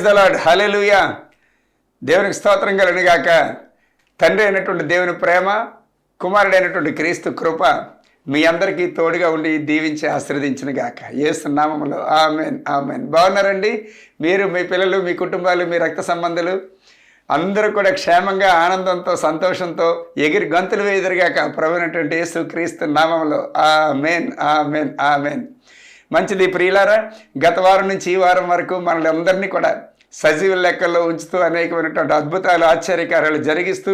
Praise the Lord hallelujah దేవునికి స్తోత్రం గాక. తండ్రి అయినటువంటి దేవుని ప్రేమ కుమారుడైనటువంటి క్రీస్తు కృప మీ అందరికీ తోడుగా ఉండి దీవించి ఆశీర్వదించిన గాక. Yesu amen amen. బాగున్నారండి? మీరు మీ పిల్లలు మీ కుటుంబాలు మీ రక్త సంబంధాలు అందరూ కూడా క్షేమంగా ఆనందంతో సంతోషంతో ఎగిరి గంతులు వేయదురుగాక ప్రభునటువంటి యేసు క్రీస్తు నామంలో మెయిన్ ఆ మెయిన్ మంచిది ప్రియులారా గత వారం నుంచి ఈ వారం వరకు మనల్ని అందరినీ కూడా సజీవ లెక్కల్లో ఉంచుతూ అనేకమైనటువంటి అద్భుతాలు ఆశ్చర్యకార్యాలు జరిగిస్తూ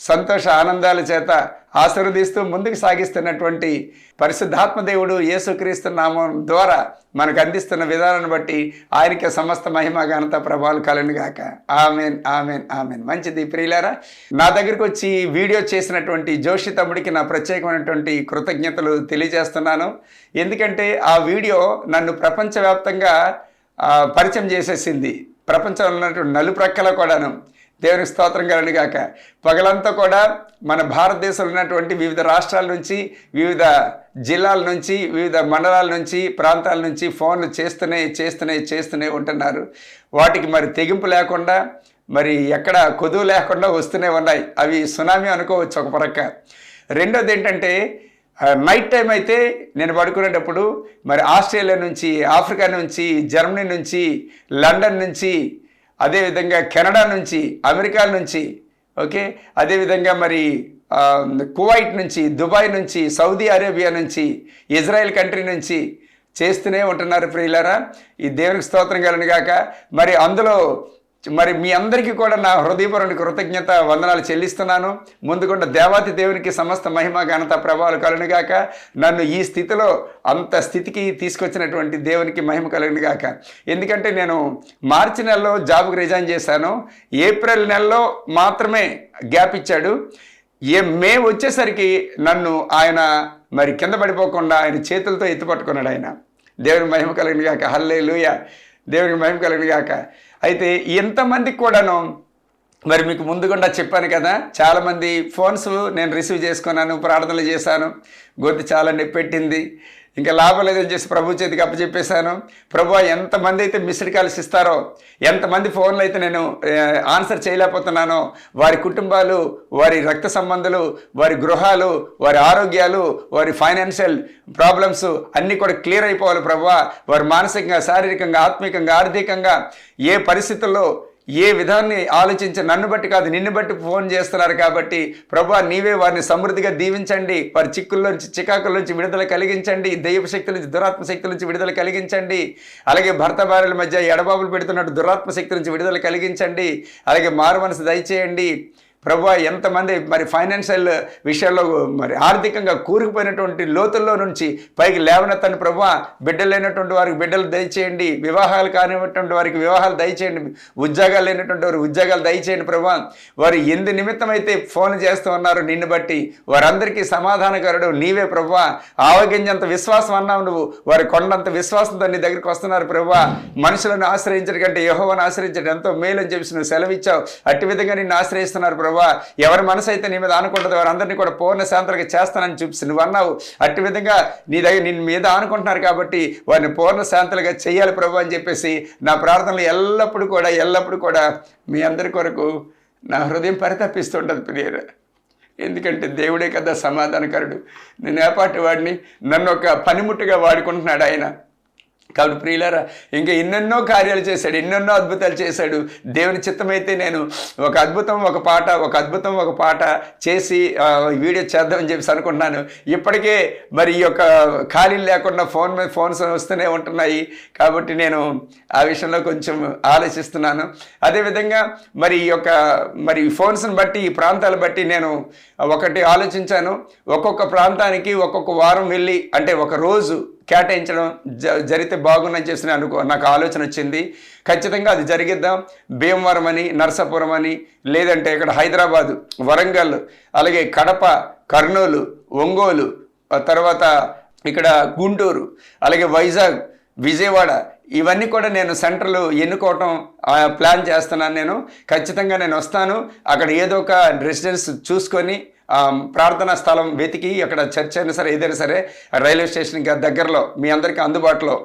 సంతోష ఆనందాల చేత ఆశీర్వదిస్తూ ముందుకు సాగిస్తున్నటువంటి పరిశుద్ధాత్మ దేవుడు యేసుక్రీస్తు నామం ద్వారా మనకు అందిస్తున్న విధానాన్ని బట్టి ఆయనకి సమస్త మహిమ ఘనత ప్రభావాలు కలను గాక. Amen amen amen. మంచిది ప్రియులారా నా దగ్గరికి వచ్చి వీడియో చేసినటువంటి జోషి తమ్ముడికి నా ప్రత్యేకమైనటువంటి కృతజ్ఞతలు తెలియజేస్తున్నాను. ఎందుకంటే ఆ వీడియో నన్ను ప్రపంచవ్యాప్తంగా పరిచయం చేసేసింది. ప్రపంచంలో ఉన్నటువంటి నలుప్రక్కల కూడాను దేవుని స్తోత్రం కలను గాక. పగలంతా కూడా మన భారతదేశంలో ఉన్నటువంటి వివిధ రాష్ట్రాల నుంచి వివిధ జిల్లాల నుంచి వివిధ మండలాల నుంచి ప్రాంతాల నుంచి ఫోన్లు చేస్తూనే చేస్తూనే చేస్తూనే ఉంటున్నారు. వాటికి మరి తెగింపు లేకుండా మరి ఎక్కడ కొదువు లేకుండా వస్తూనే ఉన్నాయి. అవి సునామీ అనుకోవచ్చు ఒక పరక్క. రెండోది ఏంటంటే నైట్ టైం అయితే నేను పడుకునేటప్పుడు మరి ఆస్ట్రేలియా నుంచి ఆఫ్రికా నుంచి జర్మనీ నుంచి లండన్ నుంచి అదేవిధంగా కెనడా నుంచి అమెరికా నుంచి ఓకే? అదేవిధంగా మరి కువైట్ నుంచి దుబాయ్ నుంచి సౌదీ అరేబియా నుంచి ఇజ్రాయెల్ కంట్రీ నుంచి చేస్తూనే ఉంటున్నారు ప్రియులారా. ఈ దేవునికి స్తోత్రం కలను గాక. మరి అందులో మరి మీ అందరికీ కూడా నా హృదయపరుని కృతజ్ఞత వందనాలు చెల్లిస్తున్నాను. ముందుకుండా దేవాతి దేవునికి సమస్త మహిమ ఘనత ప్రభావాలు కలుగునుగాక. నన్ను ఈ స్థితిలో అంత స్థితికి తీసుకొచ్చినటువంటి దేవునికి మహిమ కలుగునుగాక. ఎందుకంటే నేను మార్చి నెలలో జాబ్కి రిజైన్ చేశాను. ఏప్రిల్ నెలలో మాత్రమే గ్యాప్ ఇచ్చాడు. ఏ మే వచ్చేసరికి నన్ను ఆయన మరి కింద పడిపోకుండా ఆయన చేతులతో ఎత్తుపట్టుకున్నాడు ఆయన. దేవుని మహిమ కలిగినగాక. హల్లే లూయ దేవునికి మహిమ కలిగిన గాక. అయితే ఎంతమందికి కూడాను మరి మీకు ముందుగుండా చెప్పాను కదా చాలామంది ఫోన్స్ నేను రిసీవ్ చేసుకున్నాను ప్రార్థనలు చేశాను గొంతు చాలా నొప్పి పెట్టింది. ఇంకా లాభం లేదని చేసి ప్రభు చేతికి అప్పచెప్పేశాను. ప్రభు ఎంతమంది అయితే మిస్డ్ కాల్స్ ఇస్తారో ఎంతమంది ఫోన్లు అయితే నేను ఆన్సర్ చేయలేకపోతున్నానో వారి కుటుంబాలు వారి రక్త సంబంధాలు వారి గృహాలు వారి ఆరోగ్యాలు వారి ఫైనాన్షియల్ ప్రాబ్లమ్స్ అన్నీ కూడా క్లియర్ అయిపోవాలి ప్రభు. వారి మానసికంగా శారీరకంగా ఆత్మికంగా ఆర్థికంగా ఏ పరిస్థితుల్లో ఏ విధాన్ని ఆలోచించి నన్ను బట్టి కాదు నిన్ను బట్టి ఫోన్ చేస్తున్నారు కాబట్టి ప్రభా నీవే వారిని సమృద్ధిగా దీవించండి. వారి చిక్కుల్లోంచి చికాకుల నుంచి విడుదల కలిగించండి. దైవ శక్తుల నుంచి దురాత్మ శక్తుల నుంచి విడుదల కలిగించండి. అలాగే భర్త భార్యల మధ్య ఎడబాబులు పెడుతున్నట్టు దురాత్మ శక్తి నుంచి విడుదల కలిగించండి. అలాగే మారు మనసు దయచేయండి. ప్రభు ఎంతమంది మరి ఫైనాన్షియల్ విషయాల్లో మరి ఆర్థికంగా కూరుకుపోయినటువంటి లోతుల్లో నుంచి పైకి లేవనెత్తని ప్రభు బిడ్డలైనటువంటి వారికి బిడ్డలు దయచేయండి వివాహాలు కానివ్వటువంటి వారికి వివాహాలు దయచేయండి ఉద్యోగాలు లేనటువంటి వారికి ఉద్యోగాలు దయచేయండి ప్రభు. వారు ఎందు నిమిత్తమైతే ఫోన్ చేస్తూ ఉన్నారు నిన్ను బట్టి. వారందరికీ సమాధానకరుడు నీవే ప్రభు. ఆవగింజంత విశ్వాసం అన్నావు నువ్వు. వారి కొండంత విశ్వాసంతో నీ దగ్గరికి వస్తున్నారు ప్రభు. మనుషులను ఆశ్రయించడం కంటే యహోవను ఆశ్రయించడం ఎంతో మేలు అని చెప్పి నువ్వు సెలవిచ్చావు. అట్టి విధంగా నిన్ను ఆశ్రయిస్తున్నారు ప్రభా. ఎవరి మనసు అయితే నీ మీద ఆనుకుంటుందో వారందరినీ కూడా పూర్ణ శాంతలుగా చేస్తానని చూపిస్తు నువ్వు అన్నావు. అట్టి విధంగా నీ దగ్గర నిన్ను మీద ఆనుకుంటున్నారు కాబట్టి వారిని పూర్ణ శాంతలుగా చేయాలి ప్రభు అని చెప్పేసి నా ప్రార్థనలు ఎల్లప్పుడూ కూడా ఎల్లప్పుడూ కూడా మీ అందరి కొరకు నా హృదయం పరితపిస్తుంటుంది ప్రియర ఎందుకంటే దేవుడే కదా సమాధానకరుడు. నేను ఏపాటి వాడిని నన్ను ఒక పనిముట్టుగా వాడుకుంటున్నాడు ఆయన. కాబట్టి ప్రియులారా ఇంకా ఎన్నెన్నో కార్యాలు చేశాడు ఎన్నెన్నో అద్భుతాలు చేశాడు. దేవుని చిత్తమైతే నేను ఒక అద్భుతం ఒక పాట ఒక అద్భుతం ఒక పాట చేసి వీడియో చేద్దామని చెప్పేసి అనుకుంటున్నాను. ఇప్పటికే మరి ఈ యొక్క ఖాళీలు లేకుండా ఫోన్ మీద ఫోన్స్ వస్తూనే ఉంటున్నాయి. కాబట్టి నేను ఆ విషయంలో కొంచెం ఆలోచిస్తున్నాను. అదేవిధంగా మరి ఈ యొక్క మరి ఫోన్స్ని బట్టి ఈ ప్రాంతాలు బట్టి నేను ఒకటి ఆలోచించాను. ఒక్కొక్క ప్రాంతానికి ఒక్కొక్క వారం వెళ్ళి అంటే ఒక రోజు కేటాయించడం జ జరిగితే బాగుందని చెప్పి అనుకో నాకు ఆలోచన వచ్చింది. ఖచ్చితంగా అది జరిగిద్దాం. భీమవరం అని నర్సాపురం అని లేదంటే ఇక్కడ హైదరాబాదు వరంగల్ అలాగే కడప కర్నూలు ఒంగోలు తర్వాత ఇక్కడ గుంటూరు అలాగే వైజాగ్ విజయవాడ ఇవన్నీ కూడా నేను సెంటర్లు ఎన్నుకోవటం ఆ, ప్లాన్ చేస్తున్నాను నేను. ఖచ్చితంగా నేను వస్తాను. అక్కడ ఏదో ఒక రెసిడెన్స్ చూసుకొని ప్రార్థనా స్థలం వెతికి అక్కడ చర్చ్ అయినా సరే ఏదైనా సరే రైల్వే స్టేషన్కి దగ్గరలో మీ అందరికీ అందుబాటులో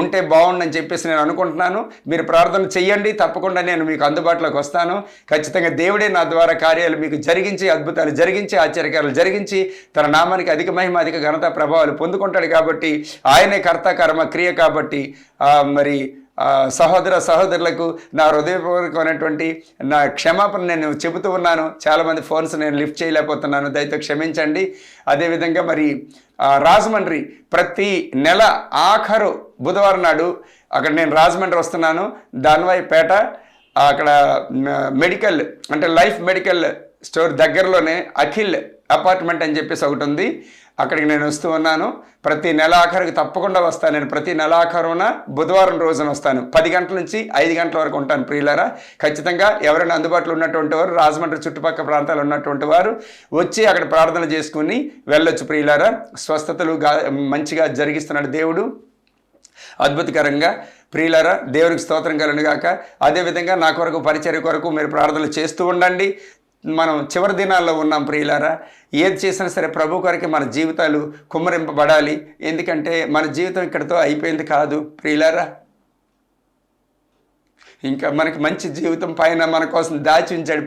ఉంటే బాగుండని చెప్పేసి నేను అనుకుంటున్నాను. మీరు ప్రార్థన చెయ్యండి తప్పకుండా నేను మీకు అందుబాటులోకి వస్తాను. ఖచ్చితంగా దేవుడే నా ద్వారా కార్యాలు మీకు జరిగించి అద్భుతాలు జరిగించి ఆశ్చర్యకారాలు జరిగించి తన నామానికి అధిక మహిమ అధిక ఘనత ప్రభావాలు పొందుకుంటాడు కాబట్టి ఆయనే కర్త కర్మ క్రియ కాబట్టి మరి సహోదర సహోదరులకు నా హృదయపూర్వకమైనటువంటి నా క్షమాపణ నేను చెబుతూ ఉన్నాను. చాలామంది ఫోన్స్ నేను లిఫ్ట్ చేయలేకపోతున్నాను. దయతో క్షమించండి. అదేవిధంగా మరి రాజమండ్రి ప్రతి నెల ఆఖరు బుధవారం నాడు అక్కడ నేను రాజమండ్రి వస్తున్నాను. దానివాయిపేట అక్కడ మెడికల్ అంటే లైఫ్ మెడికల్ స్టోర్ దగ్గరలోనే అఖిల్ అపార్ట్మెంట్ అని చెప్పేసి ఒకటి ఉంది. అక్కడికి నేను వస్తూ ఉన్నాను. ప్రతి నెలాఖరుకి తప్పకుండా వస్తాను. నేను ప్రతి నెలాఖరున బుధవారం రోజున వస్తాను. పది గంటల నుంచి ఐదు గంటల వరకు ఉంటాను ప్రియులారా. ఖచ్చితంగా ఎవరైనా అందుబాటులో ఉన్నటువంటి వారు రాజమండ్రి చుట్టుపక్కల ప్రాంతాలు ఉన్నటువంటి వారు వచ్చి అక్కడ ప్రార్థన చేసుకుని వెళ్ళొచ్చు ప్రియులారా. స్వస్థతలు మంచిగా జరిగిస్తున్నాడు దేవుడు. అద్భుతకరంగా ప్రియులరా దేవునికి స్తోత్రం కలుగుగాక అదేవిధంగా నా కొరకు పరిచర్య కొరకు మీరు ప్రార్థనలు చేస్తూ ఉండండి. మనం చివరి దినాల్లో ఉన్నాం ప్రియులారా. ఏది చేసినా సరే ప్రభు కొరకి మన జీవితాలు కుమ్మరింపబడాలి. ఎందుకంటే మన జీవితం ఇక్కడితో అయిపోయింది కాదు ప్రియులారా. ఇంకా మనకి మంచి జీవితం పైన మన కోసం దాచి ఉంచాడు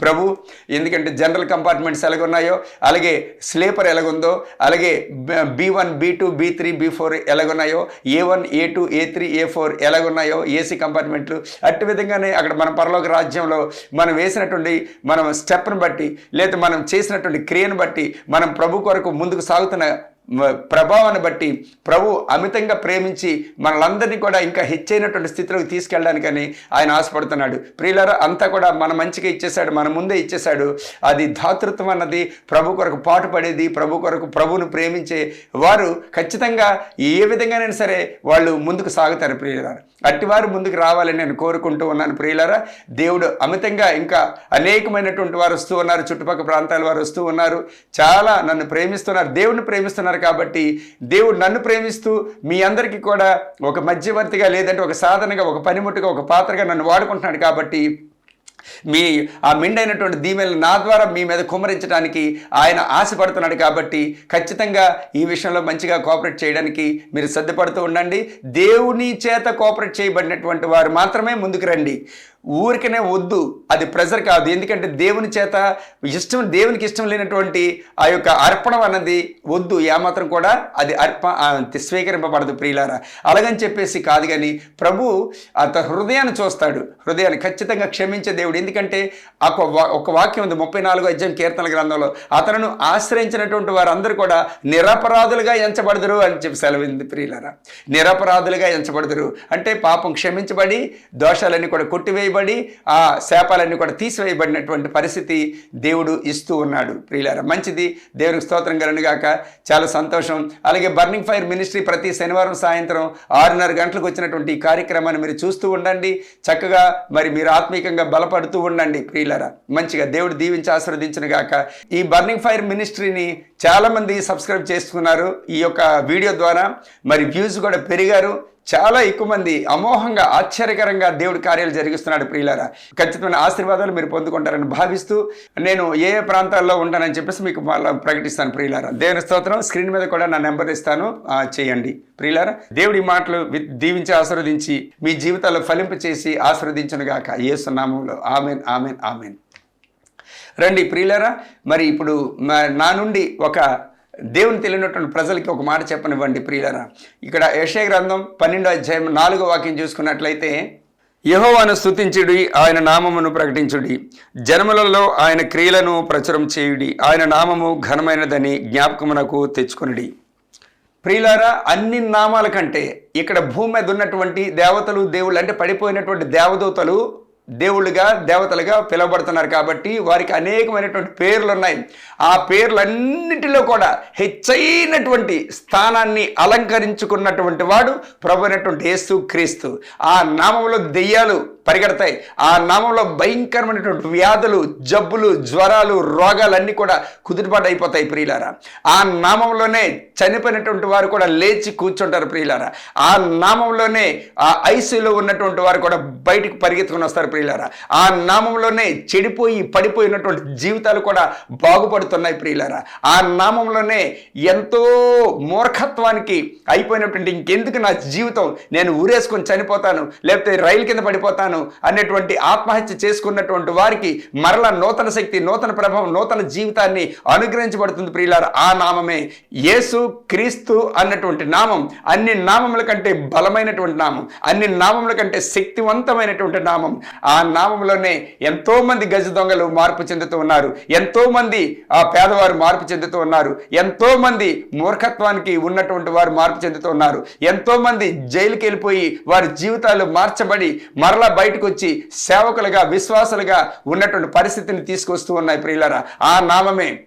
ప్రభు. ఎందుకంటే జనరల్ కంపార్ట్మెంట్స్ ఎలాగున్నాయో అలాగే స్లీపర్ ఎలాగుందో అలాగే B one B two B three B four ఎలాగున్నాయో A one A two A three A four ఎలాగున్నాయో AC కంపార్ట్మెంట్లు అట్టి విధంగానే అక్కడ మన పరలోక రాజ్యంలో మనం వేసినటువంటి మనం స్టెప్ను బట్టి లేదా మనం చేసినటువంటి క్రియను బట్టి మనం ప్రభు కొరకు ముందుకు సాగుతున్న ప్రభావాన్ని బట్టి ప్రభు అమితంగా ప్రేమించి మనలందరినీ కూడా ఇంకా హెచ్చైనటువంటి స్థితిలోకి తీసుకెళ్ళడానికని ఆయన ఆశపడుతున్నాడు. ప్రియులారా అంతా కూడా మన మంచిగా ఇచ్చేశాడు మన ముందే ఇచ్చేశాడు. అది దాతృత్వం అన్నది ప్రభు కొరకు పాటుపడేది ప్రభు కొరకు ప్రభువును ప్రేమించే వారు ఖచ్చితంగా ఏ విధంగానైనా సరే వాళ్ళు ముందుకు సాగుతారు ప్రియులారా. అట్టివారు ముందుకు రావాలని నేను కోరుకుంటూ ఉన్నాను ప్రియులారా. దేవుడు అమితంగా ఇంకా అనేకమైనటువంటి వారు వస్తూ ఉన్నారు చుట్టుపక్కల ప్రాంతాల వారు వస్తూ ఉన్నారు. చాలా నన్ను ప్రేమిస్తున్నారు దేవుడిని ప్రేమిస్తున్నారు. కాబట్టి దేవుడు నన్ను ప్రేమిస్తూ మీ అందరికీ కూడా ఒక మధ్యవర్తిగా లేదంటే ఒక సాధనగా ఒక పనిముట్టుగా ఒక పాత్రగా నన్ను వాడుకుంటున్నాడు కాబట్టి మీ ఆ మిండైనటువంటి దీమెలను నా ద్వారా మీ మీద కుమ్మరించడానికి ఆయన ఆశపడుతున్నాడు కాబట్టి ఖచ్చితంగా ఈ విషయంలో మంచిగా కోఆపరేట్ చేయడానికి మీరు సిద్ధపడుతూ ఉండండి. దేవుని చేత కోఆపరేట్ చేయబడినటువంటి వారు మాత్రమే ముందుకు రండి. ఊరికనే వద్దు. అది ప్రెజర్ కాదు. ఎందుకంటే దేవుని చేత ఇష్టం దేవునికి ఇష్టం లేనటువంటి ఆ యొక్క అర్పణం అన్నది వద్దు. ఏమాత్రం కూడా అది అర్ప స్వీకరింపబడదు ప్రియులారా. అలాగని చెప్పేసి కాదు కానీ ప్రభు అత హృదయాన్ని చూస్తాడు. హృదయాన్ని ఖచ్చితంగా క్షమించే దేవుడు. ఎందుకంటే ఒక వా- ఒక వాక్యం ఉంది ముప్పై నాలుగో అధ్యాయం కీర్తన గ్రంథంలో. అతను ఆశ్రయించినటువంటి వారందరూ కూడా నిరపరాధులుగా ఎంచబడదురు అని చెప్పి సెలవింది ప్రియులారా. నిరపరాధులుగా ఎంచబడదురు. అంటే పాపం క్షమించబడి దోషాలన్నీ కూడా కొట్టివేయబడి ఆ శాపాలన్నీ కూడా తీసివేయబడినటువంటి పరిస్థితి దేవుడు ఇస్తూ ఉన్నాడు. ప్రియులారా మంచిది. దేవునికి స్తోత్రం కలనుగాక చాలా సంతోషం. అలాగే బర్నింగ్ ఫైర్ మినిస్ట్రీ ప్రతి శనివారం సాయంత్రం ఆరున్నర గంటలకు వచ్చినటువంటి ఈ కార్యక్రమాన్ని మీరు చూస్తూ ఉండండి. చక్కగా మరి మీరు ఆత్మీకంగా బలపడుతూ ఉండండి. ప్రియులారా మంచిగా దేవుడు దీవించి ఆశీర్వదించిన గాక ఈ బర్నింగ్ ఫైర్ మినిస్ట్రీని చాలామంది సబ్స్క్రైబ్ చేసుకున్నారు ఈ యొక్క వీడియో ద్వారా మరి వ్యూస్ కూడా పెరిగారు. చాలా ఎక్కువ మంది అమోహంగా ఆశ్చర్యకరంగా దేవుడి కార్యాలు జరిగిస్తున్నాడు ప్రియులారా. ఖచ్చితమైన ఆశీర్వాదాలు మీరు పొందుకుంటారని భావిస్తూ నేను ఏ ఏ ప్రాంతాల్లో ఉంటానని చెప్పేసి మీకు మళ్ళీ ప్రకటిస్తాను ప్రియులారా. దేవుని స్తోత్రం స్క్రీన్ మీద కూడా నా నెంబర్ ఇస్తాను. చేయండి. ప్రియులారా దేవుడి మాటలు దీవించి ఆశీర్వదించి మీ జీవితాల్లో ఫలింప చేసి ఆశీర్వదించను గాక. యేసు సున్నామంలో ఆమెన్ ఆమెన్ ఆమెన్. రండి ప్రియులరా మరి ఇప్పుడు నా నుండి ఒక దేవుని తెలియనటువంటి ప్రజలకి ఒక మాట చెప్పనివ్వండి ప్రియులరా. ఇక్కడ యశయ గ్రంథం పన్నెండో అధ్యాయం నాలుగో వాక్యం చూసుకున్నట్లయితే యహోవాను స్తుతించుడి ఆయన నామమును ప్రకటించుడి. జనములలో ఆయన క్రియలను ప్రచురం చేయుడి ఆయన నామము ఘనమైనదని జ్ఞాపకమునకు తెచ్చుకునుడి. ప్రియులారా అన్ని నామాల కంటే ఇక్కడ భూమి మీద ఉన్నటువంటి దేవతలు దేవుళ్ళు అంటే పడిపోయినటువంటి దేవదూతలు దేవుళ్ళుగా దేవతలుగా పిలువబడుతున్నారు కాబట్టి వారికి అనేకమైనటువంటి పేర్లు ఉన్నాయి ఆ పేర్లన్నిటిలో కూడా హెచ్చైనటువంటి స్థానాన్ని అలంకరించుకున్నటువంటి వాడు ప్రభు అయినటువంటి యేసు క్రీస్తు. ఆ నామంలో దెయ్యాలు పరిగెడతాయి. ఆ నామంలో భయంకరమైనటువంటి వ్యాధులు జబ్బులు జ్వరాలు రోగాలన్నీ కూడా కుదురుబాటు అయిపోతాయి ప్రియులారా. ఆ నామంలోనే చనిపోయినటువంటి వారు కూడా లేచి కూర్చుంటారు ప్రియులారా. ఆ నామంలోనే ఆ ఐసీలో ఉన్నటువంటి వారు కూడా బయటకు పరిగెత్తుకుని వస్తారు ప్రియులారా. ఆ నామంలోనే చెడిపోయి పడిపోయినటువంటి జీవితాలు కూడా బాగుపడుతున్నాయి ప్రియులారా. ఆ నామంలోనే ఎంతో మూర్ఖత్వానికి అయిపోయినటువంటి ఇంకెందుకు నా జీవితం? నేను ఊరేసుకొని చనిపోతాను లేకపోతే రైలు కింద పడిపోతాను అనేటువంటి ఆత్మహత్య చేసుకున్నటువంటి వారికి మరలా నూతన శక్తి నూతన ప్రభావం నూతన జీవితాన్ని అనుగ్రహించబడుతుంది ప్రియులారా. ఆ నామమే యేసు క్రీస్తు అన్నటువంటి నామం అన్ని నామముల కంటే బలమైనటువంటి నామం అన్ని నామముల కంటే శక్తివంతమైనటువంటి నామం. ఆ నామంలోనే ఎంతో మంది గజ దొంగలు మార్పు చెందుతూ ఉన్నారు. ఎంతో మంది ఆ పేదవారు మార్పు చెందుతూ ఉన్నారు. ఎంతో మంది మూర్ఖత్వానికి ఉన్నటువంటి వారు మార్పు చెందుతూ ఉన్నారు. ఎంతో మంది జైలుకి వెళ్ళిపోయి వారి జీవితాలు మార్చబడి మరలా బయటకు వచ్చి సేవకులుగా విశ్వాసులుగా ఉన్నటువంటి పరిస్థితిని తీసుకొస్తూ ఉన్నాయి ప్రియులరా. ఆ నామమే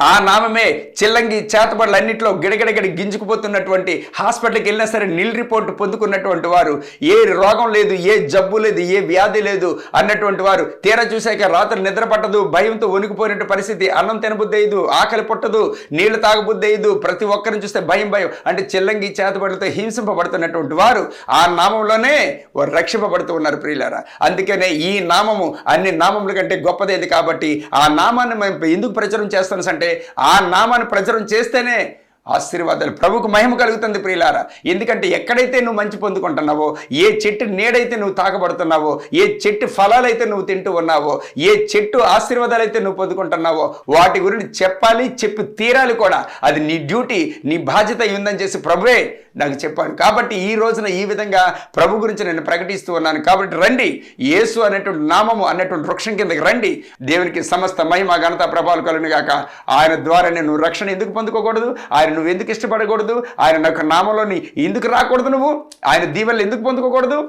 ఆ నామమే చిల్లంగి చేతబడులన్నింటిలో గిడగిడగిడి గింజుకుపోతున్నటువంటి హాస్పిటల్కి వెళ్ళినా సరే నిల్ రిపోర్ట్ పొందుకున్నటువంటి వారు ఏ రోగం లేదు ఏ జబ్బు లేదు ఏ వ్యాధి లేదు అన్నటువంటి వారు తీరా చూశాక రాత్రి నిద్ర పట్టదు భయంతో వణికిపోయినట్టు పరిస్థితి. అన్నం తినబుద్ధి అయ్యదు ఆకలి పుట్టదు నీళ్ళు తాగబుద్ధి అయ్యదు ప్రతి ఒక్కరిని చూస్తే భయం భయం. అంటే చిల్లంగి చేతబడులతో హింసింపబడుతున్నటువంటి వారు ఆ నామంలోనే వారు రక్షింపబడుతూ ఉన్నారు ప్రియులారా. అందుకనే ఈ నామము అన్ని నామముల కంటే గొప్పదేది కాబట్టి ఆ నామాన్ని మేము ఎందుకు ప్రచారం చేస్తాను అంటే ఆ నామాన్ని ప్రచారం చేస్తేనే ఆశీర్వాదాలు. ప్రభుకు మహిమ కలుగుతుంది ప్రియులారా. ఎందుకంటే ఎక్కడైతే నువ్వు మంచి పొందుకుంటున్నావో ఏ చెట్టు నీడైతే నువ్వు తాకబడుతున్నావో ఏ చెట్టు ఫలాలైతే నువ్వు తింటూ ఉన్నావో ఏ చెట్టు ఆశీర్వాదాలు అయితే నువ్వు పొందుకుంటున్నావో వాటి గురించి చెప్పాలి చెప్పి తీరాలి కూడా. అది నీ డ్యూటీ నీ బాధ్యత ఉందని చేసి ప్రభువే నాకు చెప్పాను కాబట్టి ఈ రోజున ఈ విధంగా ప్రభు గురించి నేను ప్రకటిస్తూ ఉన్నాను. కాబట్టి రండి యేసు అనేటువంటి నామము అనేటువంటి వృక్షం కిందకి రండి. దేవునికి సమస్త మహిమ ఘనత ప్రభావాలు కలుగును గాక ఆయన ద్వారా నేను రక్షణ ఎందుకు పొందుకోకూడదు? ఆయన నువ్వు ఎందుకు ఇష్టపడకూడదు? ఆయన యొక్క నామంలోని ఎందుకు రాకూడదు నువ్వు? ఆయన దీవెనలు ఎందుకు పొందుకోకూడదు?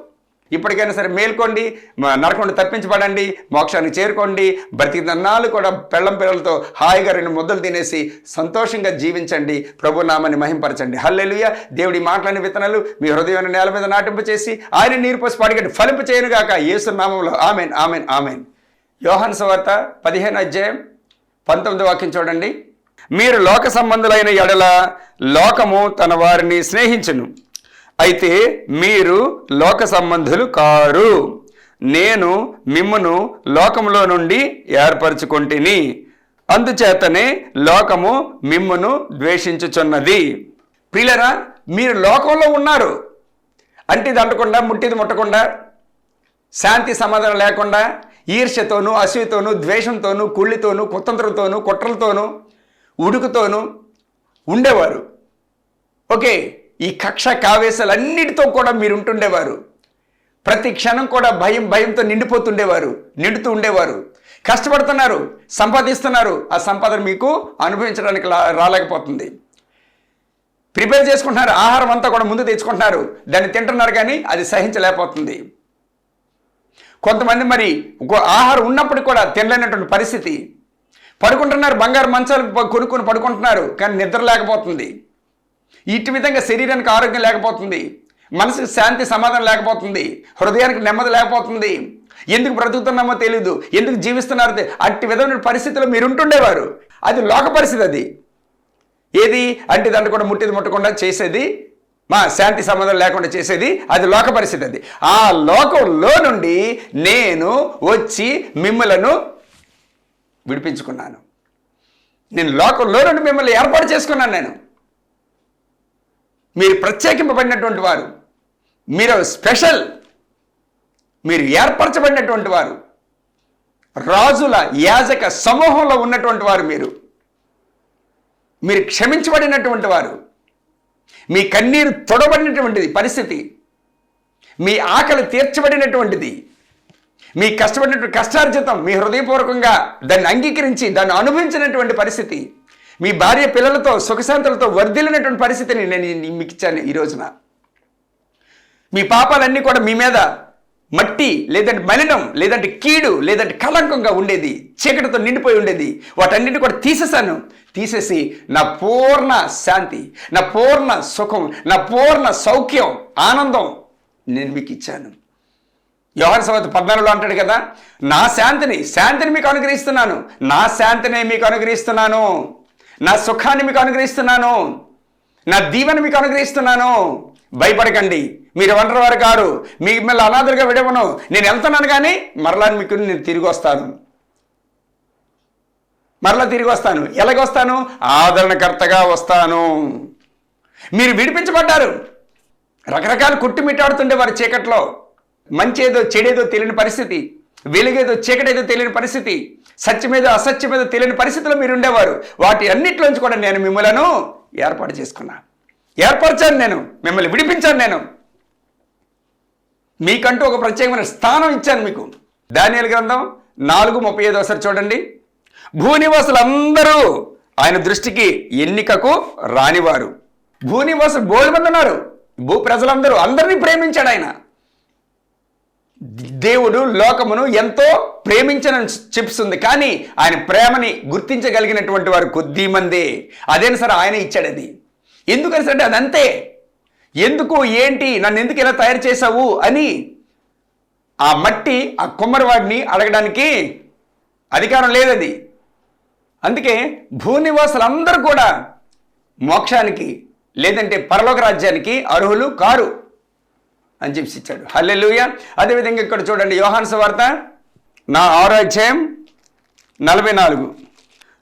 ఇప్పటికైనా సరే మేల్కోండి మ- తప్పించబడండి మోక్షాన్ని చేరుకోండి బ్రతికిదన్నాళ్ళు కూడా పెళ్ళం పిల్లలతో హాయిగా రెండు ముద్దలు తినేసి సంతోషంగా జీవించండి ప్రభు నామాన్ని మహింపరచండి. హల్లెలుయ. దేవుడి మాటలని విత్తనాలు మీ హృదయాన్ని నేల మీద నాటింపు చేసి ఆయన నీరు పోసి పడిగట్టి ఫలింపు చేయనుగాక యేసు నామంలో ఆమెన్ ఆమెన్ ఆమెన్. యోహన్ సువార్త పదిహేను అధ్యాయం పంతొమ్మిది వాక్యం చూడండి. మీరు లోక సంబంధులైన ఎడల లోకము తన వారిని స్నేహించును. అయితే మీరు లోక సంబంధులు కారు. నేను మిమ్మును లోకములో నుండి ఏర్పరచుకొంటిని. అందుచేతనే లోకము మిమ్మును ద్వేషించుచున్నది. ప్రియులరా మీరు లోకంలో ఉన్నారు. అంటిది దండకుండా ముట్టిది ముట్టకుండా శాంతి సమాధానం లేకుండా ఈర్ష్యతోనూ అసూయతోనూ ద్వేషంతోనూ కుళ్ళితోనూ కుతంత్రంతోనూ కుట్రలతోనూ ఉడుకుతోనూ ఉండేవారు. ఓకే ఈ కక్ష కావేశాలన్నిటితో కూడా మీరు ఉంటుండేవారు ప్రతి క్షణం కూడా భయం భయంతో నిండిపోతుండేవారు నిండుతూ ఉండేవారు. కష్టపడుతున్నారు సంపాదిస్తున్నారు. ఆ సంపాదన మీకు అనుభవించడానికి రాలేకపోతుంది. ప్రిపేర్ చేసుకుంటున్నారు ఆహారం అంతా కూడా ముందు తెచ్చుకుంటున్నారు. దాన్ని తింటున్నారు కానీ అది సహించలేకపోతుంది. కొంతమంది మరి ఆహారం ఉన్నప్పుడు కూడా తినలేనటువంటి పరిస్థితి. పడుకుంటున్నారు బంగారు మంచాలు కొనుక్కొని పడుకుంటున్నారు కానీ నిద్ర లేకపోతుంది. ఇటు విధంగా శరీరానికి ఆరోగ్యం లేకపోతుంది. మనసుకు శాంతి సమాధానం లేకపోతుంది. హృదయానికి నెమ్మది లేకపోతుంది. ఎందుకు బ్రతుకుతున్నామో తెలియదు ఎందుకు జీవిస్తున్నారో అట్టి విధమైన పరిస్థితిలో మీరు ఉంటుండేవారు. అది లోక పరిస్థితి అది. ఏది? అంటే దాన్ని కూడా ముట్టిది ముట్టకుండా చేసేది మా శాంతి సంబంధం లేకుండా చేసేది అది లోక పరిస్థితి అది. ఆ లోకంలో నుండి నేను వచ్చి మిమ్మలను విడిపించుకున్నాను. నేను లోకంలో నుండి మిమ్మల్ని ఏర్పాటు చేసుకున్నాను నేను. మీరు ప్రత్యేకింపబడినటువంటి వారు. మీరు స్పెషల్. మీరు ఏర్పరచబడినటువంటి వారు. రాజుల యాజక సమూహంలో ఉన్నటువంటి వారు మీరు. మీరు క్షమించబడినటువంటి వారు. మీ కన్నీరు తొడబడినటువంటిది పరిస్థితి. మీ ఆకలి తీర్చబడినటువంటిది. మీ కష్టపడినటువంటి కష్టార్జితం మీ హృదయపూర్వకంగా దాన్ని అంగీకరించి దాన్ని అనుభవించినటువంటి పరిస్థితి మీ భార్య పిల్లలతో సుఖశాంతులతో వర్ధిల్లినటువంటి పరిస్థితిని నేను మీకు ఇచ్చాను ఈ రోజున. మీ పాపాలన్నీ కూడా మీ మీద మట్టి లేదంటే మలినం లేదంటే కీడు లేదంటే కళంకంగా ఉండేది చీకటితో నిండిపోయి ఉండేది. వాటన్నిటిని కూడా తీసేశాను. తీసేసి నా పూర్ణ శాంతి నా పూర్ణ సుఖం నా పూర్ణ సౌఖ్యం ఆనందం నేను మీకు ఇచ్చాను. యోహన్ సవత్ పద్నాలుగులో అంటాడు కదా నా శాంతిని శాంతిని మీకు అనుగ్రహిస్తున్నాను. నా శాంతిని మీకు అనుగ్రహిస్తున్నాను. నా సుఖాన్ని మీకు అనుగ్రహిస్తున్నాను. నా దీవెని మీకు అనుగ్రహిస్తున్నాను. భయపడకండి. మీరు ఒంటరి వారు కారు. మీ మిమ్మల్ని అనాథులుగా విడవను. నేను వెళ్తున్నాను కానీ మరలా మీకు నేను తిరిగి వస్తాను. మరలా తిరిగి వస్తాను. ఎలాగొస్తాను? ఆదరణకర్తగా వస్తాను. మీరు విడిపించబడ్డారు. రకరకాల కుట్టుమిట్టాడుతుండే వారి చీకట్లో. మంచేదో చెడేదో తెలియని పరిస్థితి వెలుగేదో చీకటేదో తెలియని పరిస్థితి సత్యమేదో అసత్యమేదో తెలియని పరిస్థితిలో మీరు ఉండేవారు. వాటి అన్నిట్లోంచి కూడా నేను మిమ్మలను ఏర్పాటు చేసుకున్నా. ఏర్పరచాను నేను మిమ్మల్ని విడిపించాను నేను. మీకంటూ ఒక ప్రత్యేకమైన స్థానం ఇచ్చాను మీకు. దానియలు గ్రంథం నాలుగు ముప్పై ఐదు ఒకసారి చూడండి. భూనివాసులందరూ ఆయన దృష్టికి ఎన్నికకు రానివారు. భూనివాసులు బోలు ఉన్నారు భూ ప్రజలందరూ అందరినీ ప్రేమించాడు ఆయన. దేవుడు లోకమును ఎంతో ప్రేమించనని చెప్తుంది కానీ ఆయన ప్రేమని గుర్తించగలిగినటువంటి వారు కొద్ది మందే. అదేనా సరే ఆయన ఇచ్చాడు అది ఎందుకని సరే అదంతే. ఎందుకు ఏంటి నన్ను ఎందుకు ఇలా తయారు చేశావు అని ఆ మట్టి ఆ కుమ్మరివాడిని అడగడానికి అధికారం లేదది. అందుకే భూనివాసులందరూ కూడా మోక్షానికి లేదంటే పరలోక రాజ్యానికి అర్హులు కారు. అని చెప్పి ఇచ్చాడు హల్లెలూయ. అదేవిధంగా ఇక్కడ చూడండి యోహాన్స్ వార్త నా ఆరో అధ్యాయం నలభై నాలుగు.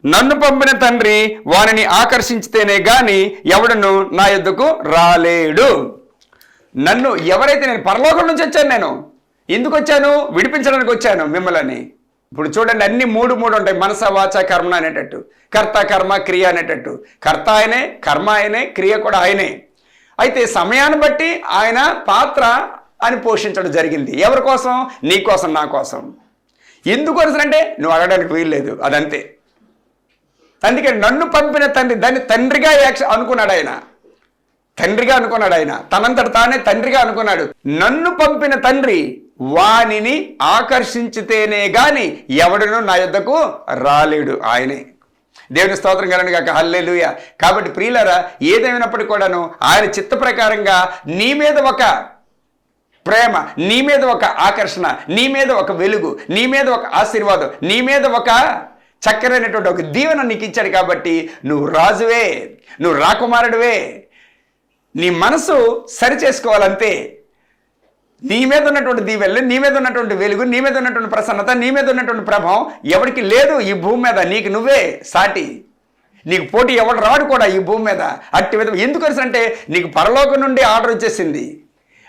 నన్ను పంపిన తండ్రి వానిని ఆకర్షించితేనే గాని ఎవడను నా యొద్దకు రాలేడు. నన్ను ఎవరైతే నేను పరలోకం నుంచి వచ్చాను నేను ఎందుకు వచ్చాను విడిపించడానికి వచ్చాను మిమ్మల్ని. ఇప్పుడు చూడండి అన్ని మూడు మూడు ఉంటాయి. మనస వాచ కర్మ అనేటట్టు. కర్త కర్మ క్రియ అనేటట్టు. కర్త ఆయనే కర్మ ఆయనే క్రియ కూడా ఆయనే. అయితే సమయాన్ని బట్టి ఆయన పాత్ర అని పోషించడం జరిగింది. ఎవరి కోసం? నీ కోసం నా కోసం. ఎందుకు అంటే నువ్వు అడగడానికి వీల్లేదు. అదంతే. అందుకే నన్ను పంపిన తండ్రి దాన్ని తండ్రిగా యాక్ష అనుకున్నాడు ఆయన. తండ్రిగా అనుకున్నాడు ఆయన. తనంతట తానే తండ్రిగా అనుకున్నాడు. నన్ను పంపిన తండ్రి వానిని ఆకర్షించితేనే గాని ఎవడను నా యుద్ధకు రాలేడు ఆయనే. దేవుని స్తోత్రం కలండి కాక హల్లెలుయ. కాబట్టి ప్రియులరా ఏదేమైనప్పటికీ కూడాను ఆయన చిత్త ప్రకారంగా నీ మీద ఒక ప్రేమ నీ మీద ఒక ఆకర్షణ నీ మీద ఒక వెలుగు నీ మీద ఒక ఆశీర్వాదం నీ మీద ఒక చక్కరైనటువంటి ఒక దీవెన నీకు ఇచ్చాడు కాబట్టి నువ్వు రాజువే నువ్వు రాకుమారుడివే. నీ మనసు సరి చేసుకోవాలంతే నీ మీద ఉన్నటువంటి దీవెల్లు నీ మీద ఉన్నటువంటి వెలుగు నీ మీద ఉన్నటువంటి ప్రసన్నత నీ మీద ఉన్నటువంటి ప్రభావం ఎవరికి లేదు ఈ భూమి మీద. నీకు నువ్వే సాటి. నీకు పోటీ ఎవడు రాడు కూడా ఈ భూమి మీద. అట్టి విధం ఎందుకు అంటే నీకు పరలోకం నుండి ఆర్డర్ వచ్చేసింది.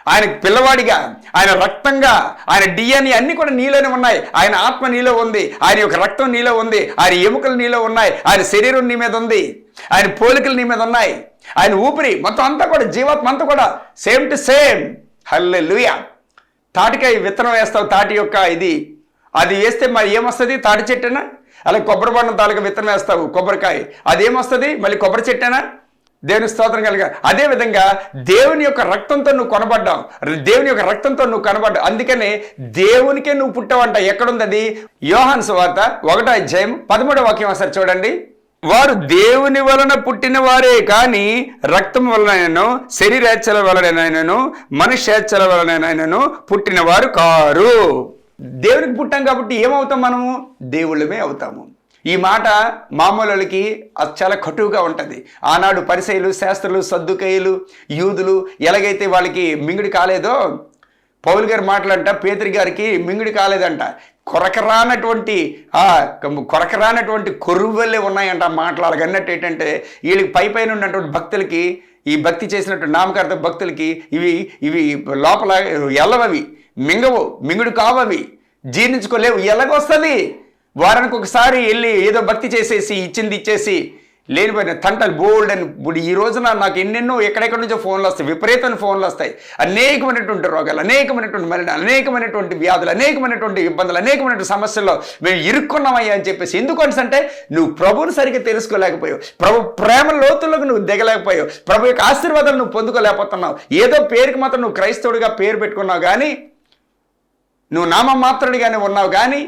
ఆయన పిల్లవాడిగా ఆయన రక్తంగా ఆయన డిఎన్ఏ అన్ని కూడా నీలోనే ఉన్నాయి. ఆయన ఆత్మ నీలో ఉంది ఆయన యొక్క రక్తం నీలో ఉంది ఆయన ఎముకలు నీలో ఉన్నాయి ఆయన శరీరం నీ మీద ఉంది ఆయన పోలికలు నీ మీద ఉన్నాయి. ఆయన ఊపిరి మొత్తం అంతా కూడా జీవాత్మ అంతా కూడా సేమ్ టు సేమ్. హల్లే లూయ తాటికాయ విత్తనం వేస్తావు తాటి యొక్క ఇది. అది వేస్తే మరి ఏమొస్తుంది? తాటి చెట్టేనా? అలాగే కొబ్బరి బండం తాలూకు విత్తనం వేస్తావు కొబ్బరికాయ. అది ఏమొస్తుంది? మళ్ళీ కొబ్బరి చెట్టేనా? దేవుని స్తోత్రం కలిగా అదే విధంగా దేవుని యొక్క రక్తంతో నువ్వు కొనబడ్డావు. దేవుని యొక్క రక్తంతో నువ్వు కనబడ్డావు. అందుకనే దేవునికే నువ్వు పుట్టావంట. ఎక్కడుంది అది? యోహాన్ సువార్త ఒకటో అధ్యాయం పదమూడో వాక్యం ఒకసారి చూడండి. వారు దేవుని వలన పుట్టిన వారే కానీ రక్తం వలనైనను శరీరేచ్ఛల వలనైనను మనుష్యేచ్ఛల వలనైనను పుట్టిన వారు కారు. దేవునికి పుట్టాం కాబట్టి ఏమవుతాం మనము? దేవుళ్ళమే అవుతాము. ఈ మాట మామూలులకి అది చాలా కటువుగా ఉంటుంది. ఆనాడు పరిసయులు శాస్త్రులు సద్దుకయులు యూదులు ఎలాగైతే వాళ్ళకి మింగిడి కాలేదో పౌల్ గారి మాటలంట పేదరి గారికి మింగిడి కాలేదంట. కొరకరానటువంటి కొరకరానటువంటి కొరువలే ఉన్నాయంట మాటలు అన్నట్టు ఏంటంటే వీళ్ళకి పై పైన ఉన్నటువంటి భక్తులకి ఈ భక్తి చేసినటువంటి నామకార్థ భక్తులకి ఇవి ఇవి లోపల ఎల్లవవి మింగవు మింగుడు కావవి జీర్ణించుకోలేవు ఎలాగొస్తుంది? వారానికి ఒకసారి వెళ్ళి ఏదో భక్తి చేసేసి ఇచ్చింది ఇచ్చేసి లేనిపోయిన తంటలు బోల్డ్ అని ఇప్పుడు ఈ రోజున నాకు ఎన్నెన్నో ఎక్కడెక్కడి నుంచో ఫోన్లు వస్తాయి విపరీతమైన ఫోన్లు వస్తాయి. అనేకమైనటువంటి రోగాలు అనేకమైనటువంటి మరణాలు అనేకమైనటువంటి వ్యాధులు అనేకమైనటువంటి ఇబ్బందులు అనేకమైనటువంటి సమస్యల్లో మేము ఇరుక్కున్నామయ్యా అని చెప్పేసి ఎందుకు అంటే నువ్వు ప్రభుని సరిగ్గా తెలుసుకోలేకపోయావు. ప్రభు ప్రేమ లోతుల్లోకి నువ్వు దిగలేకపోయావు. ప్రభు యొక్క ఆశీర్వాదాలు నువ్వు పొందుకోలేకపోతున్నావు. ఏదో పేరుకి మాత్రం నువ్వు క్రైస్తవుడిగా పేరు పెట్టుకున్నావు కానీ నువ్వు నామ మాత్రుడిగానే ఉన్నావు కానీ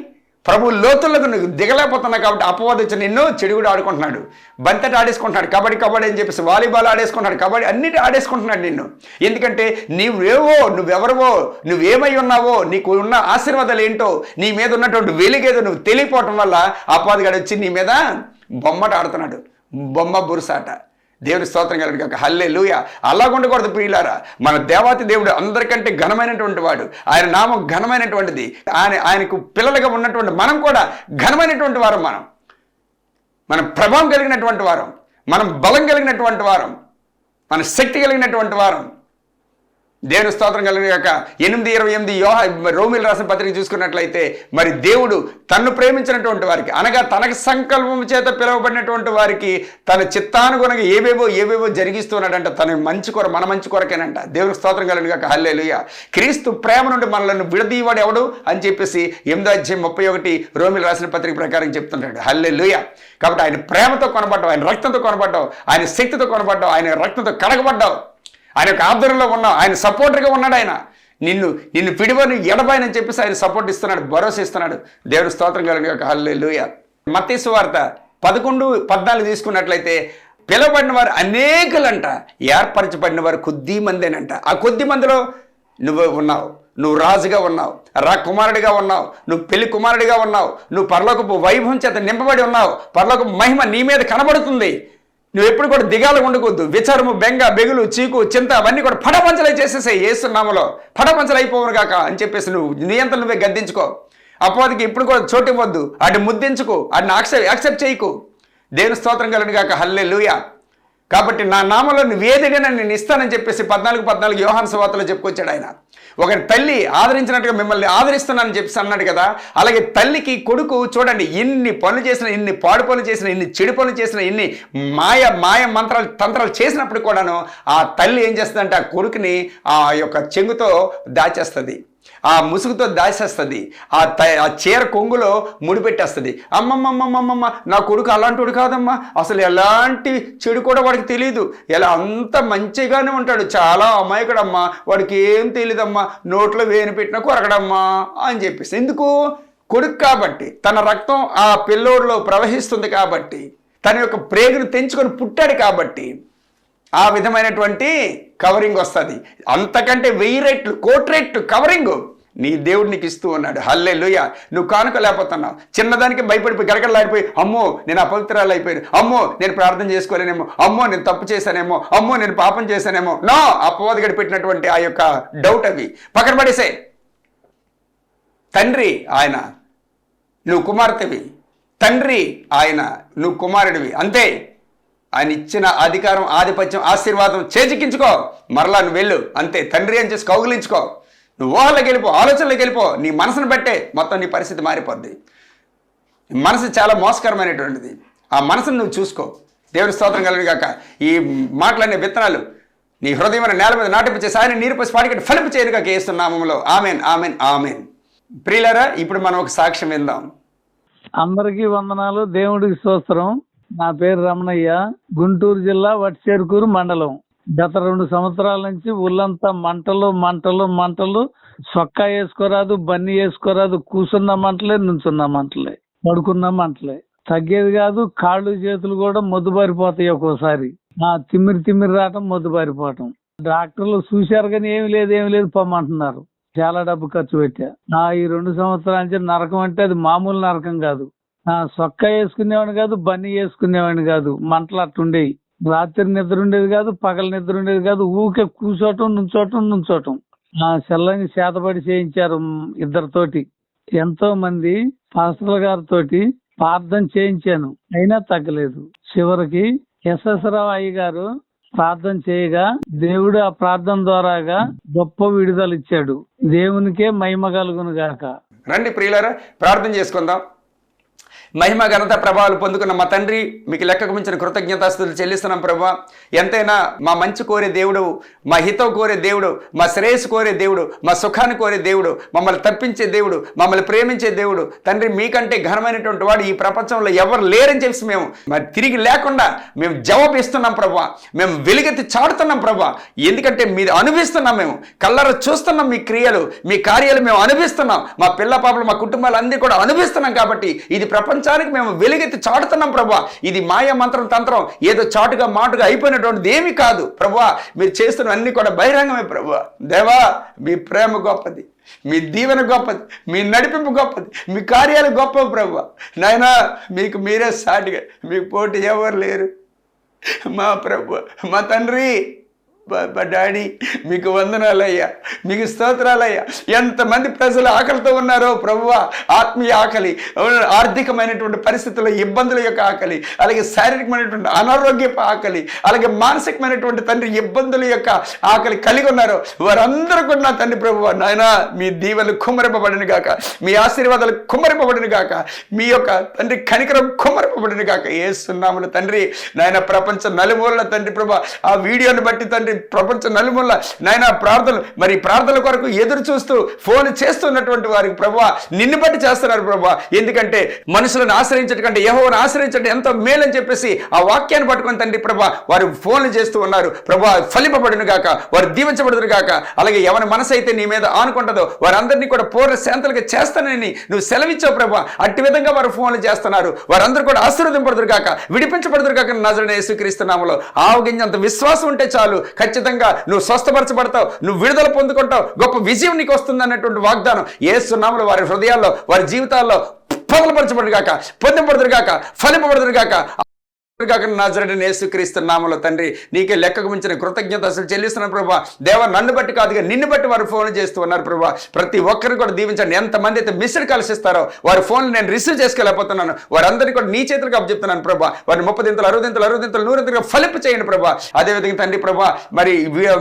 ప్రభు లోతులకు నువ్వు దిగలేకపోతున్నావు కాబట్టి అపవాదం వచ్చి నిన్ను చెడుగుడు ఆడుకుంటున్నాడు. బంతట ఆడేసుకుంటున్నాడు కబడ్డీ కబడ్డీ అని చెప్పేసి వాలీబాల్ ఆడేసుకుంటున్నాడు కబడ్డీ అన్నిటి ఆడేసుకుంటున్నాడు నిన్ను. ఎందుకంటే నీవేవో నువ్వెవరవో నువ్వేమై ఉన్నావో నీకు ఉన్న ఆశీర్వాదాలు ఏంటో నీ మీద ఉన్నటువంటి వెలుగేదో నువ్వు తెలియపోవటం వల్ల అపవాదిగాడు వచ్చి నీ మీద బొమ్మట ఆడుతున్నాడు. బొమ్మ బురుసాట దేవుని స్తోత్రం కలిగిన కాక హల్లే లూయ అలా ఉండకూడదు ప్రియులారా. మన దేవాతి దేవుడు అందరికంటే ఘనమైనటువంటి వాడు. ఆయన నామం ఘనమైనటువంటిది. ఆయన ఆయనకు పిల్లలుగా ఉన్నటువంటి మనం కూడా ఘనమైనటువంటి వారం మనం. మనం ప్రభావం కలిగినటువంటి వారం. మనం బలం కలిగినటువంటి వారం. మన శక్తి కలిగినటువంటి వారం. దేవుని స్తోత్రం కలిగాక ఎనిమిది ఇరవై ఎనిమిది యోహ రోమిల్ రాసిన పత్రిక చూసుకున్నట్లయితే మరి దేవుడు తన్ను ప్రేమించినటువంటి వారికి అనగా తనకు సంకల్పం చేత పిలువబడినటువంటి వారికి తన చిత్తానుగుణంగా ఏవేవో ఏవేవో జరిగిస్తున్నాడంట. తన మంచి కొర మన మంచి కొరకేనంట. దేవుని స్తోత్రం కలిగాక హల్లేలుయ. క్రీస్తు ప్రేమ నుండి మనల్ని విడదీవాడు ఎవడు అని చెప్పేసి ఎనిమిదో అధ్యాయం ముప్పై ఒకటి రోమిల్ రాసిన పత్రిక ప్రకారం చెప్తుంటాడు. హల్లేలుయ. కాబట్టి ఆయన ప్రేమతో కొనబడ్డావు ఆయన రక్తంతో కొనబడ్డావు ఆయన శక్తితో కొనబడ్డావు ఆయన రక్తంతో కడగబడ్డావు. ఆయన యొక్క ఆధ్వర్యంలో ఉన్నావు ఆయన సపోర్టర్గా ఉన్నాడు ఆయన. నిన్ను నిన్ను పిడివని ఎడబాయనని చెప్పేసి ఆయన సపోర్ట్ ఇస్తున్నాడు భరోసా ఇస్తున్నాడు. దేవుడు స్తోత్రం కలిగిన యొక్క హల్లుయ మతీసు వార్త పదకొండు పద్నాలుగు తీసుకున్నట్లయితే పిలవబడిన వారు అనేకులంట ఏర్పరచబడిన వారు కొద్ది మందేనంట. ఆ కొద్ది మందిలో నువ్వు ఉన్నావు నువ్వు రాజుగా ఉన్నావు రా కుమారుడిగా ఉన్నావు నువ్వు పెళ్ళి కుమారుడిగా ఉన్నావు నువ్వు పర్లోకపు వైభవం చేత నింపబడి ఉన్నావు పర్లోకపు మహిమ నీ మీద కనబడుతుంది. నువ్వు ఎప్పుడు కూడా దిగాలు ఉండకూడదు. విచారము బెంగ బెగులు చీకు చింత అవన్నీ కూడా పడపంచలై చేసేసాయి ఏసునామలో పడపంచలు అయిపోవును కాక అని చెప్పేసి నువ్వు నియంత్రణ నువ్వే గద్దించుకో. అపవాదికి ఇప్పుడు కూడా చోటు ఇవ్వద్దు అటు ముద్దించుకో అటు యాక్సెప్ట్ యాక్సెప్ట్ చేయకు. దేవుని స్తోత్రం కలిగిన కాక హల్లే కాబట్టి నా నామంలో నువ్వేదిగా నేను ఇస్తానని చెప్పేసి పద్నాలుగు పద్నాలుగు యోహాన్ సువార్తలో చెప్పుకొచ్చాడు ఆయన. ఒక తల్లి ఆదరించినట్టుగా మిమ్మల్ని ఆదరిస్తున్నానని చెప్పేసి అన్నాడు కదా అలాగే తల్లికి కొడుకు చూడండి ఇన్ని పనులు చేసిన ఇన్ని పాడు పనులు చేసిన ఇన్ని చెడు పనులు చేసిన ఇన్ని మాయ మాయ మంత్రాలు తంత్రాలు చేసినప్పుడు కూడాను ఆ తల్లి ఏం చేస్తుందంటే ఆ కొడుకుని ఆ యొక్క చెంగుతో దాచేస్తుంది. ఆ ముసుగుతో దాచేస్తుంది ఆ త ఆ చీర కొంగులో ముడిపెట్టేస్తుంది. అమ్మమ్మమ్మమ్మమ్మ నా కొడుకు అలాంటి కాదమ్మా. అసలు ఎలాంటి చెడు కూడా వాడికి తెలియదు ఎలా అంత మంచిగానే ఉంటాడు. చాలా అమాయకుడమ్మా. వాడికి ఏం తెలియదమ్మా నోట్లో వేని పెట్టిన కొరకడమ్మా అని చెప్పేసి. ఎందుకు? కొడుకు కాబట్టి. తన రక్తం ఆ పిల్లోడిలో ప్రవహిస్తుంది కాబట్టి. తన యొక్క ప్రేగును తెంచుకొని పుట్టాడు కాబట్టి. ఆ విధమైనటువంటి కవరింగ్ వస్తుంది అంతకంటే వెయ్యి రెట్లు కోటి రెట్లు కవరింగ్. నీ దేవుడు నీకు ఇస్తూ ఉన్నాడు. హల్లే లుయ నువ్వు కానుక లేకపోతున్నావు. చిన్నదానికి భయపడిపోయి గడగడలాడిపోయి అమ్మో నేను అపవిత్రాలు అయిపోయాను అమ్మో నేను ప్రార్థన చేసుకోలేనేమో. అమ్మో నేను తప్పు చేశానేమో. అమ్మో నేను పాపం చేశానేమో. నో అపవాది గడిపెట్టినటువంటి ఆ యొక్క డౌట్ అవి. పక్కన పడేసే. తండ్రి ఆయన నువ్వు కుమార్తెవి. తండ్రి ఆయన నువ్వు కుమారుడివి. అంతే. ఆయన ఇచ్చిన అధికారం ఆధిపత్యం ఆశీర్వాదం చేజిక్కించుకో. మరలా నువ్వు వెళ్ళు. అంతే. తండ్రి అని చేసి కౌగులించుకో. నువ్వు ఊహలోకి వెళ్ళిపో ఆలోచనలకు వెళ్ళిపో నీ మనసును బట్టే మొత్తం నీ పరిస్థితి మారిపోద్ది. మనసు చాలా మోసకరమైనటువంటిది. ఆ మనసును నువ్వు చూసుకో. దేవుని స్తోత్రం కలిగి కాక ఈ మాటలనే విత్తనాలు నీ హృదయమైన నేల మీద నాటిపించే సాయని నీరు పసి పాడికట్టి ఫలింపు చేయను కాక వేస్తున్నామంలో ఆమెన్ ఆమెన్ ఆమెన్. ప్రియులరా ఇప్పుడు మనం ఒక సాక్ష్యం విందాం. అందరికీ వందనాలు. దేవుడికి స్తోత్రం. నా పేరు రమణయ్య. గుంటూరు జిల్లా వట్సేరుకూరు మండలం. గత రెండు సంవత్సరాల నుంచి ఒళ్ళంతా మంటలు మంటలు మంటలు. సొక్కా వేసుకోరాదు బన్ని వేసుకోరాదు. కూర్చున్న మంటలే నుంచున్న మంటలే పడుకున్న మంటలే. తగ్గేది కాదు కాళ్ళు చేతులు కూడా మొద్దుబారిపోతాయి ఒక్కోసారి. ఆ తిమ్మిరి తిమ్మిరి రావటం మొద్దుబారిపోవటం. డాక్టర్లు చూశారు కానీ ఏమి లేదు ఏమి లేదు పొమ్మంటున్నారు. చాలా డబ్బు ఖర్చు పెట్టా. నా ఈ రెండు సంవత్సరాల నుంచి నరకం అంటే అది మామూలు నరకం కాదు. నా సొక్క వేసుకునేవాడిని కాదు బన్నీ వేసుకునేవాడిని కాదు. మంటలు అట్టుండేవి రాత్రి నిద్ర ఉండేది కాదు పగల నిద్ర ఉండేది కాదు ఊకే కూర్చోటం నుంచోటం నుంచోటం ఆ సెల్లని చేతబడి చేయించారు ఇద్దరితోటి. ఎంతో మంది పాస్టర్ల గారితోటి ప్రార్థన చేయించాను. అయినా తగ్గలేదు. చివరికి ఎస్ఎస్ రావు అయ్య గారు ప్రార్థన చేయగా దేవుడు ఆ ప్రార్థన ద్వారాగా గొప్ప విడుదల ఇచ్చాడు. దేవునికే మహిమ కలుగును గాక. రండి ప్రియులారా ప్రార్థన చేసుకుందాం. మహిమ ఘనత ప్రభావాలు పొందుకున్న మా తండ్రి మీకు లెక్కకు మించిన కృతజ్ఞతాస్తులు చెల్లిస్తున్నాం ప్రభా. ఎంతైనా మా మంచి కోరే దేవుడు మా హితం కోరే దేవుడు మా శ్రేయస్సు కోరే దేవుడు మా సుఖాన్ని కోరే దేవుడు మమ్మల్ని తప్పించే దేవుడు మమ్మల్ని ప్రేమించే దేవుడు. తండ్రి మీకంటే ఘనమైనటువంటి వాడు ఈ ప్రపంచంలో ఎవరు లేరని చెప్పి మేము మరి తిరిగి లేకుండా మేము జవాబు ఇస్తున్నాం ప్రభా. మేము వెలుగెత్తి చాడుతున్నాం ప్రభా. ఎందుకంటే మీరు అనుభవిస్తున్నాం మేము. కల్లర చూస్తున్నాం మీ క్రియలు మీ కార్యాలు మేము అనుభవిస్తున్నాం. మా పిల్ల పాపలు మా కుటుంబాలు అన్నీ కూడా అనుభవిస్తున్నాం కాబట్టి ఇది ప్రపంచానికి మేము వెలుగెత్తి చాటుతున్నాం ప్రభా. ఇది మాయ మంత్రం తంత్రం. ఏదో చాటుగా మాటుగా అయిపోయినటువంటిది ఏమి కాదు ప్రభా. మీరు చేస్తున్న అన్ని కూడా బహిరంగమే ప్రభా. దేవా మీ ప్రేమ గొప్పది మీ దీవెన గొప్పది మీ నడిపింపు గొప్పది మీ కార్యాలు గొప్ప ప్రభు. నాయనా మీకు మీరే సాటిగా మీకు పోటీ ఎవరు లేరు. మా ప్రభు మా తండ్రి. డాడీ మీకు వందనాలయ్యా మీకు స్తోత్రాలయ్యా. ఎంతమంది ప్రజలు ఆకలితో ఉన్నారో ప్రభువ ఆత్మీయ ఆకలి ఆర్థికమైనటువంటి పరిస్థితుల ఇబ్బందుల యొక్క ఆకలి అలాగే శారీరకమైనటువంటి అనారోగ్యపు ఆకలి అలాగే మానసికమైనటువంటి తండ్రి ఇబ్బందుల యొక్క ఆకలి కలిగి ఉన్నారు వారందరూ కూడా నా తండ్రి ప్రభువ నాయన మీ దీవెలు కుమ్మరింపబడిన గాక మీ ఆశీర్వాదాలు కుమ్మరింపబడిన గాక మీ యొక్క తండ్రి కనికరం కుమ్మరింపబడిన గాక. ఏ సున్నాములు తండ్రి నాయన ప్రపంచ నలుమూలల తండ్రి ప్రభా ఆ వీడియోని బట్టి తండ్రి ప్రపంచ నలుమూల నాయన ప్రార్థనలు మరి ప్రార్థనల కొరకు ఎదురు చూస్తూ ఫోన్ చేస్తున్నటువంటి వారికి ప్రభా నిన్ను బట్టి చేస్తున్నారు ప్రభా ఎందుకంటే మనుషులను ఆశ్రయించడం కంటే యహోను ఆశ్రయించడం ఎంతో మేలని చెప్పేసి ఆ వాక్యాన్ని పట్టుకొని తండ్రి ప్రభా వారు ఫోన్లు చేస్తూ ఉన్నారు. ప్రభా ఫలింపబడును గాక వారు దీవించబడుదురు గాక అలాగే ఎవరి మనసు అయితే నీ మీద ఆనుకుంటుందో వారందరినీ కూడా పూర్ణ శాంతలుగా చేస్తానని నువ్వు సెలవిచ్చావు ప్రభా అట్టి విధంగా వారు ఫోన్లు చేస్తున్నారు. వారందరూ కూడా ఆశీర్వదింపడుదురు గాక విడిపించబడుదురు గాక నజరని యేసుక్రీస్తునామలో ఆవగింజంత విశ్వాసం ఉంటే చాలు. ఖచ్చితంగా నువ్వు స్వస్థపరచబడతావు నువ్వు విడుదల పొందుకుంటావు గొప్ప విజయం నీకు వస్తుంది అన్నటువంటి వాగ్దానం ఏసునామలో వారి హృదయాల్లో వారి జీవితాల్లో పగలపరచబడుగాక పొందబడదురుగాక ఫలింపబడదురుగాక గాక ఫలింపబడుదురు యేసుక్రీస్తు నామలో తండ్రి నీకే లెక్కకు మించిన కృతజ్ఞత అసలు చెల్లిస్తున్నాను ప్రభా. దేవ నన్ను బట్టి కాదుగా నిన్ను బట్టి వారు ఫోన్ చేస్తూ ఉన్నారు ప్రభా. ప్రతి ఒక్కరిని కూడా దీవించండి. ఎంతమంది అయితే మిస్డ్ కాల్స్ ఇస్తారో వారి ఫోన్లు నేను రిసీవ్ చేసుకోలేకపోతున్నాను. వారందరినీ కూడా నీ చేతులకు అప్పచెప్తున్నాను ప్రభా. వారిని ముప్పై దింతలు అరవై దింతలు అరవై దింతలు నూరు దింతలు ఫలింపు చేయండి ప్రభా. అదేవిధంగా తండ్రి ప్రభా మరి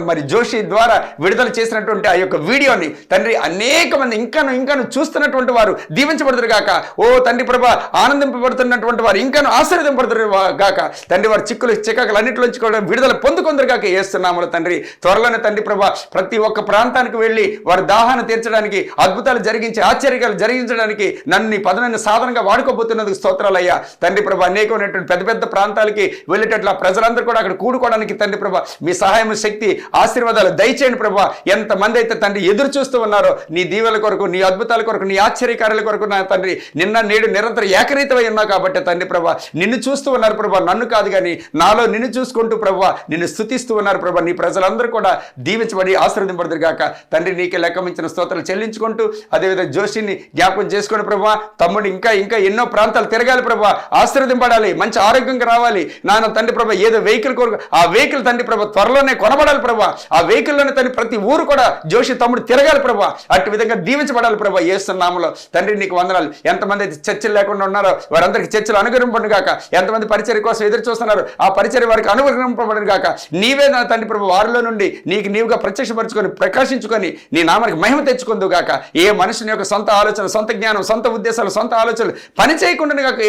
మరి జోషి ద్వారా విడుదల చేసినటువంటి ఆ యొక్క వీడియోని తండ్రి అనేక మంది ఇంకాను ఇంకాను చూస్తున్నటువంటి వారు దీవించబడుతురు గాక. ఓ తండ్రి ప్రభా ఆనందింపబడుతున్నటువంటి వారు ఇంకాను ఆశీర్వదింపడుతురు గాక. తండ్రి వారి చిక్కులు చికాకులు అన్నింటిలోంచి కూడా విడుదల పొందుకుందరు గాక వేస్తున్నాము తండ్రి. త్వరలోనే తండ్రి ప్రభా ప్రతి ఒక్క ప్రాంతానికి వెళ్ళి వారి దాహాన్ని తీర్చడానికి అద్భుతాలు జరిగించి ఆశ్చర్యాలు జరిగించడానికి నన్ను నీ పదనైన సాధనంగా వాడుకోబోతున్నందుకు స్తోత్రాలయ్యా. తండ్రి ప్రభా అనేకమైనటువంటి పెద్ద పెద్ద ప్రాంతాలకి వెళ్ళేటట్లు ఆ ప్రజలందరూ కూడా అక్కడ కూడుకోవడానికి తండ్రి ప్రభా మీ సహాయం శక్తి ఆశీర్వాదాలు దయచేయండి ప్రభా. ఎంతమంది అయితే తండ్రి ఎదురు చూస్తూ ఉన్నారో నీ దీవెల కొరకు నీ అద్భుతాల కొరకు నీ ఆశ్చర్యకార్యాల కొరకు నా తండ్రి నిన్న నేడు నిరంతరం ఏకరీతమై ఉన్నావు కాబట్టి తండ్రి ప్రభా నిన్ను చూస్తూ ఉన్నారు ప్రభా. నన్ను కాదు కానీ నాలో నిన్ను చూసుకుంటూ ప్రభా నిన్ను స్థుతిస్తూ ఉన్నారు ప్రభా నీ ప్రజలందరూ కూడా దీవించబడి ఆశీర్వదింపడదురు గాక. తండ్రి నీకే లెక్కమించిన స్తోత్రాలు చెల్లించుకుంటూ అదేవిధంగా జోషిని జ్ఞాపకం చేసుకోండి ప్రభా తమ్ముడు ఇంకా ఇంకా ఎన్నో ప్రాంతాలు తిరగాలి ప్రభా ఆశీర్వదింపడాలి మంచి ఆరోగ్యంగా రావాలి. నాన్న తండ్రి ప్రభా ఏదో వెహికల్ కొరకు ఆ వెహికల్ తండ్రి ప్రభా త్వరలోనే కొనబడాలి ప్రభా. ఆ వెహికల్లోనే తండ్రి ప్రతి ఊరు కూడా జోషి తమ్ముడు తిరగాలి ప్రభా. అటు విధంగా దీవించబడాలి ప్రభా ఏస్తున్నామలో తండ్రి నీకు వందనాలు. ఎంతమంది అయితే చర్చలు లేకుండా ఉన్నారో వారందరికీ చర్చలు అనుగ్రహం పండుగాక ఎంతమంది పరిచయం కోసం ఎదురు చూస్తున్నారు. ఆ పరిచర్య వారికి అనుగ్రహింపబడిన కాక నీవే నా తండ్రి ప్రభు వారిలో నుండి నీకు నీవుగా ప్రత్యక్షపరచుకొని ప్రకాశించుకొని నీ నామానికి మహిమ తెచ్చుకుందు కాక ఏ మనుషుని యొక్క సొంత ఆలోచన సొంత జ్ఞానం సొంత ఉద్దేశాలు సొంత ఆలోచనలు పని చేయకుండా గాక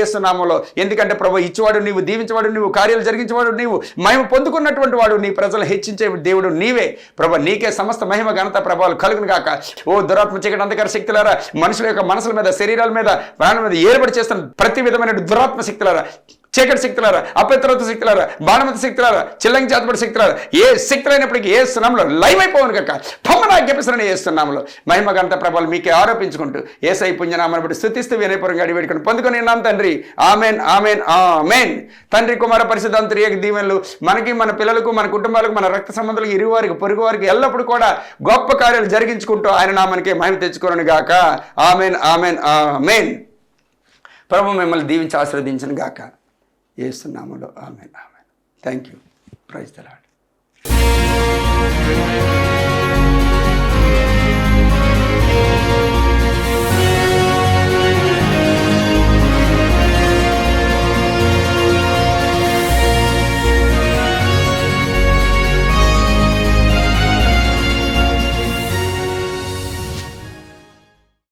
ఎందుకంటే ప్రభు ఇచ్చేవాడు నీవు దీవించేవాడు నీవు కార్యాలు జరిగించేవాడు నీవు మహిమ పొందుకున్నటువంటి వాడు నీ ప్రజలు హెచ్చించే దేవుడు నీవే. ప్రభు నీకే సమస్త మహిమ ఘనత ప్రభావాలు కలుగును కాక ఓ దురాత్మ చీకటి అంధకార శక్తులారా మనుషుల యొక్క మనసుల మీద శరీరాల మీద ప్రాణాల మీద ఏర్పడి చేస్తున్న ప్రతి విధమైన దురాత్మ శక్తులారా చీకటి శక్తులారా అపవిత్రత శక్తులారా బాణమత శక్తులారా చిల్లంగి చేతపడి శక్తులారా ఏ శక్తులైనప్పటికీ ఏ స్థలంలో లైవ్ అయిపోవను కనుక పొమ్మన ఆజ్ఞాపిస్తున్న ఏ స్థానంలో మహిమ గంత ప్రభావాలు మీకే ఆరోపించుకుంటూ ఏసై పుణ్యనామాన్ని బట్టి స్థుతిస్తూ వినయపురంగా అడివేడుకొని పొందుకొని ఉన్నాం తండ్రి. Amen amen amen. తండ్రి కుమార పరిశుద్ధాంతరి యొక్క దీవెనలు మనకి మన పిల్లలకు మన కుటుంబాలకు మన రక్త సంబంధాలకు ఇరువారికి పొరుగు వారికి ఎల్లప్పుడూ కూడా గొప్ప కార్యాలు జరిగించుకుంటూ ఆయన నామానికి మహిమ తెచ్చుకోను గాక. Amen amen amen. ప్రభు మిమ్మల్ని దీవించి ఆశీర్వదించను గాక. ఏస్తున్నాములో ఆమె ఆమె థ్యాంక్ యూ ప్రైజ్ ద